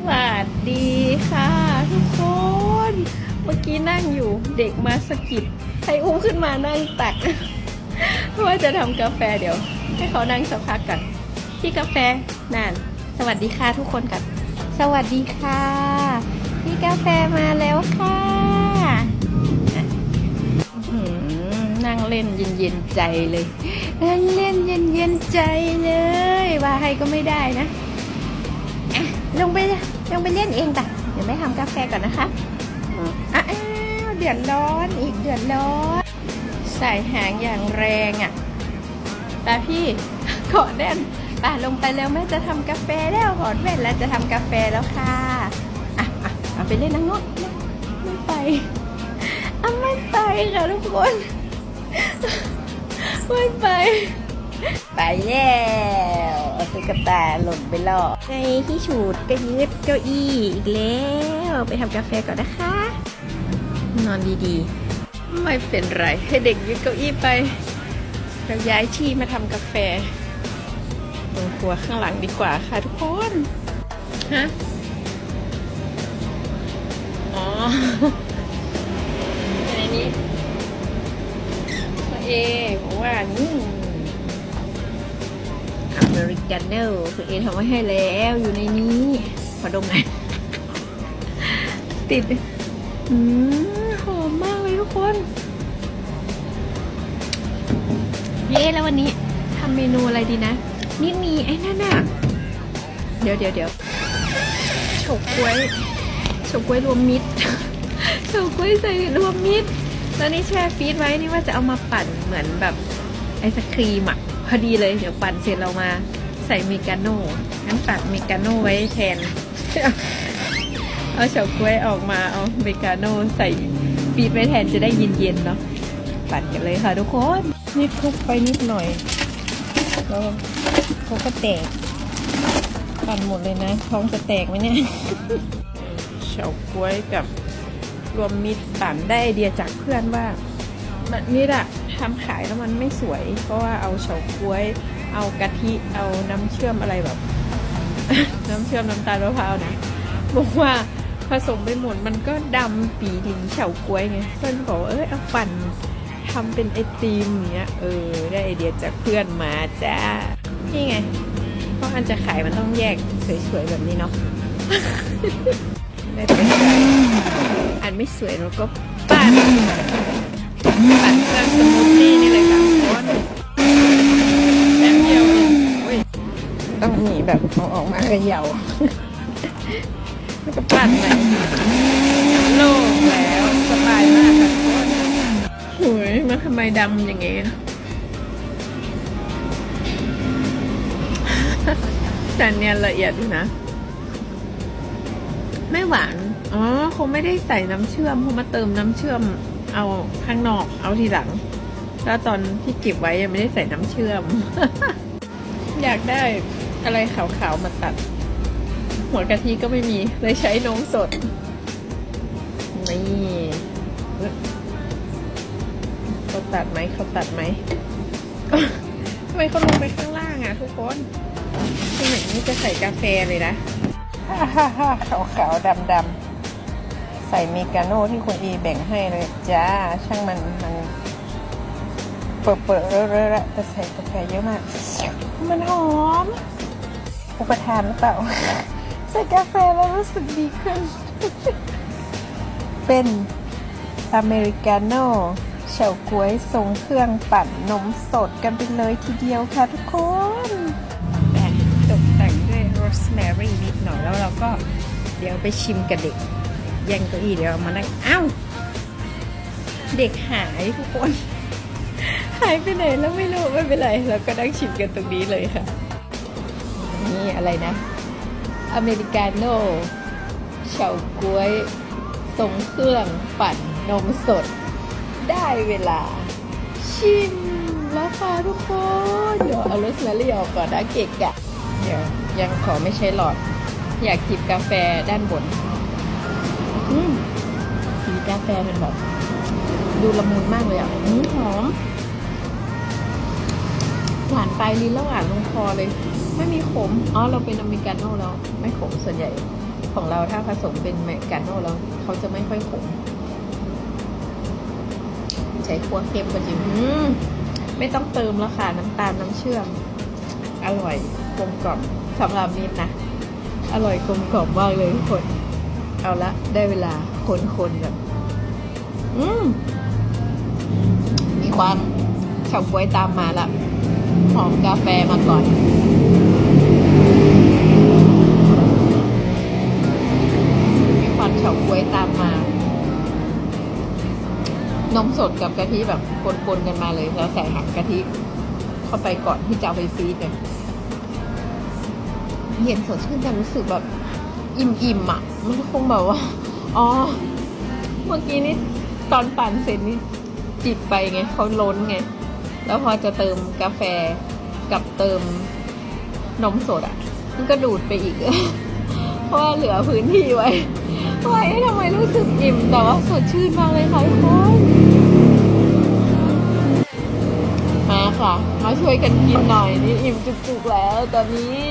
สวัสดีค่ะทุกคน เมื่อกี้นั่งอยู่เด็กมาสะกิดให้อุ้มขึ้นมานั่งตัก เพราะว่าจะทำกาแฟเดี๋ยว ให้เขานั่งสักพักก่อนพี่กาแฟนั่น สวัสดีค่ะทุกคนกัน สวัสดีค่ะ พี่กาแฟมาแล้วค่ะอะอื้อหือนั่งเล่นเย็นๆใจเลย นั่งเล่นเย็นๆใจเลย ว่าให้ก็ไม่ได้นะอะ ลงไปลงไปเล่นเองป่ะเดี๋ยวไม่ทำกาแฟก่อนนะคะอืมอะอ้าวเดือดร้อนอีกเดือดร้อนใส่หางอย่างแรงอะตาพี่ขอแน่นป่ะลงไปแล้วแม่จะทำกาแฟแล้วขอแว่นแล้วจะทำกาแฟแล้วค่ะอะอะเอาไปเล่นนังโน้นไม่ไปอะไม่ไปค่ะทุกคนไม่ไป ไปแล้วเอาตุ๊กตาหล่นไปหลอกในที่ฉูดก็ยึดเก้าอี้อีกแล้ว ไปทำกาแฟก่อนนะคะ นอนดีๆ ไม่เป็นไร ให้เด็กยึดเก้าอี้ไปเราย้ายที่มาทำกาแฟตรงครัวข้างหลังดีกว่าค่ะทุกคนฮะอ๋อในนี้ตัวเอบอกว่านี่ ริกาโน่คุณเอทำไว้ให้แล้วอยู่ในนี้ขอดมหน่อยติดอืมหอมมากเลยทุกคนเย้แล้ววันนี้ทำเมนูอะไรดีนะ นี่มีไอ้นั่นน่ะเดี๋ยวเดี๋ยวเดี๋ยวฉกกล้วยฉกกล้วยรวมมิตรฉกกล้วยใส่รวมมิตรแล้วนี่แช่ฟรีซไว้นี่ว่าจะเอามาปั่นเหมือนแบบไอศครีมอะพอดีเลยเดี๋ยวปั่นเสร็จเรามา ใส่เมกาโน่งั้นตัดเมกาโน่ไว้แทน เอาเฉาก๊วยออกมาเอาเมกาโน่ใส่ฟีดไว้แทนจะได้เย็นๆเนาะปั่นกันเลยค่ะทุกคนนี่คลุกไปนิดหน่อยแล้วเขาก็แตกปั่นหมดเลยนะ ท้องจะแตกไหมเนี่ยเฉาก๊วยกับรวมมิตรปั่นได้ไอเดียจากเพื่อนว่าแบบนี้อะทำขายแล้วมันไม่สวย เพราะว่าเอาเฉาก๊วย เอากะทิเอาน้ำเชื่อมอะไรแบบ น้ำเชื่อมน้ำตาลมะพร้าวนะบอกว่าผสมไปหมดมันก็ดำปีถึงเฉาก๊วยไงเพื่อนบอกเออเอาปั่นทำเป็นไอติมเงี้ยเออได้ไอเดียจากเพื่อนมาจ้านี่ไงเพราะอันจะขายมันต้องแยกสวยๆแบบนี้เนาะไม่เป็นอันไม่สวยเราก็ปั่นปั่นเครื่องสมูทตี้นี่เลยค่ะคนแป๊บเดียวเองอุ๊ย ต้องมีแบบเอาออกมาเขย่าแล้วก็ปั่นไปโล่งแล้วสบายมากค่ะทุกคนโอ้ยมันทำไมดำอย่างเงี้ยแต่เนี่ยละเอียดอยู่นะ ไม่หวาน อ๋อ คงไม่ได้ใส่น้ำเชื่อมเพราะมาเติมน้ำเชื่อม เอาข้างนอก เอาทีหลัง แล้วตอนที่เก็บไว้ยังไม่ได้ใส่น้ำเชื่อม อยากได้ อะไรขาวๆมาตัด หัวกะทิก็ไม่มีเลยใช้นมสด นี่เขาตัดไหมเขาตัดไหมทำไมเขาลงไปข้างล่างอะทุกคนที่ไหนนี่จะใส่กาแฟเลยนะขาวขาวดำดำๆใส่เมกาโน่ที่คุณอีแบ่งให้เลยจ้า ช่างมันมันเปิดเปิดเรอะๆแล้วแต่ใส่กาแฟเยอะมาก มันหอม อุปทานหรือเปล่าใส่กาแฟแล้วรู้สึกดีขึ้น เป็นอเมริกาโน่เฉาก๊วยทรงเครื่องปั่นนมสดกันไปเลยทีเดียวค่ะทุกคนแต่ตกแต่งด้วยโรสแมรี่นิดหน่อยแล้วเราก็เดี๋ยวไปชิมกับเด็กแย่งเก้าอี้เดี๋ยวมานั่งอ้าวเด็กหายทุกคน หายไปไหนแล้วไม่รู้ไม่เป็นไรเราก็นั่งชิมกันตรงนี้เลยค่ะ นี่อะไรนะ อเมริกาโน่เฉาก๊วยทรงเครื่องปั่นนมสด ได้เวลา ชิมแล้วค่ะทุกคน เดี๋ยวเอารสแมรี่ออกก่อนนะเกะกะ เดี๋ยวยังขอไม่ใช้หลอด อยากจิบกาแฟด้านบน อืมสีกาแฟเป็นแบบดูละมุนมากเลยอะอืมหอม หวานไปลิ้นแล้วหวานลงคอเลย ไม่มีขม อ๋อ เราเป็นอเมริกาโน่แล้วไม่ขมส่วนใหญ่พอของเราถ้าผสมเป็นเมกาโน่แล้วเขาจะไม่ค่อยขม ใช้คั่วเค็มก็จริงอืมไม่ต้องเติมแล้วค่ะ น้ำตาลน้ำเชื่อม อร่อยกลมกล่อมสำหรับนิดนะ อร่อยกลมกล่อมมากเลยทุกคน เอาละได้เวลาคนๆแบบอืมมีความเฉาก๊วยตามมาละหอมกาแฟมาก่อน ดกับกะทิแบบปนๆกันมาเลยแล้วใส่หักกะทิเข้าไปก่อนที่จะเอาไปฟีดเลยเย็นสดชื่นแต่รู้สึกแบบอิ่มๆอะ มันคงแบบว่า อ๋อ เมื่อกี้นี่ตอนปั่นเสร็จนี่จิตไปไงเขาล้นไง แล้วพอจะเติมกาแฟกับเติมนมสดอะ มันก็ดูดไปอีก เพราะว่าเหลือพื้นที่ไว้ไว้ทำไมรู้สึกอิ่มแต่ว่าสดชื่นมากเลยค่ะทุกคน ค่ะ มาช่วยกันกินหน่อยนี่อิ่มจุกๆแล้วตอนนี้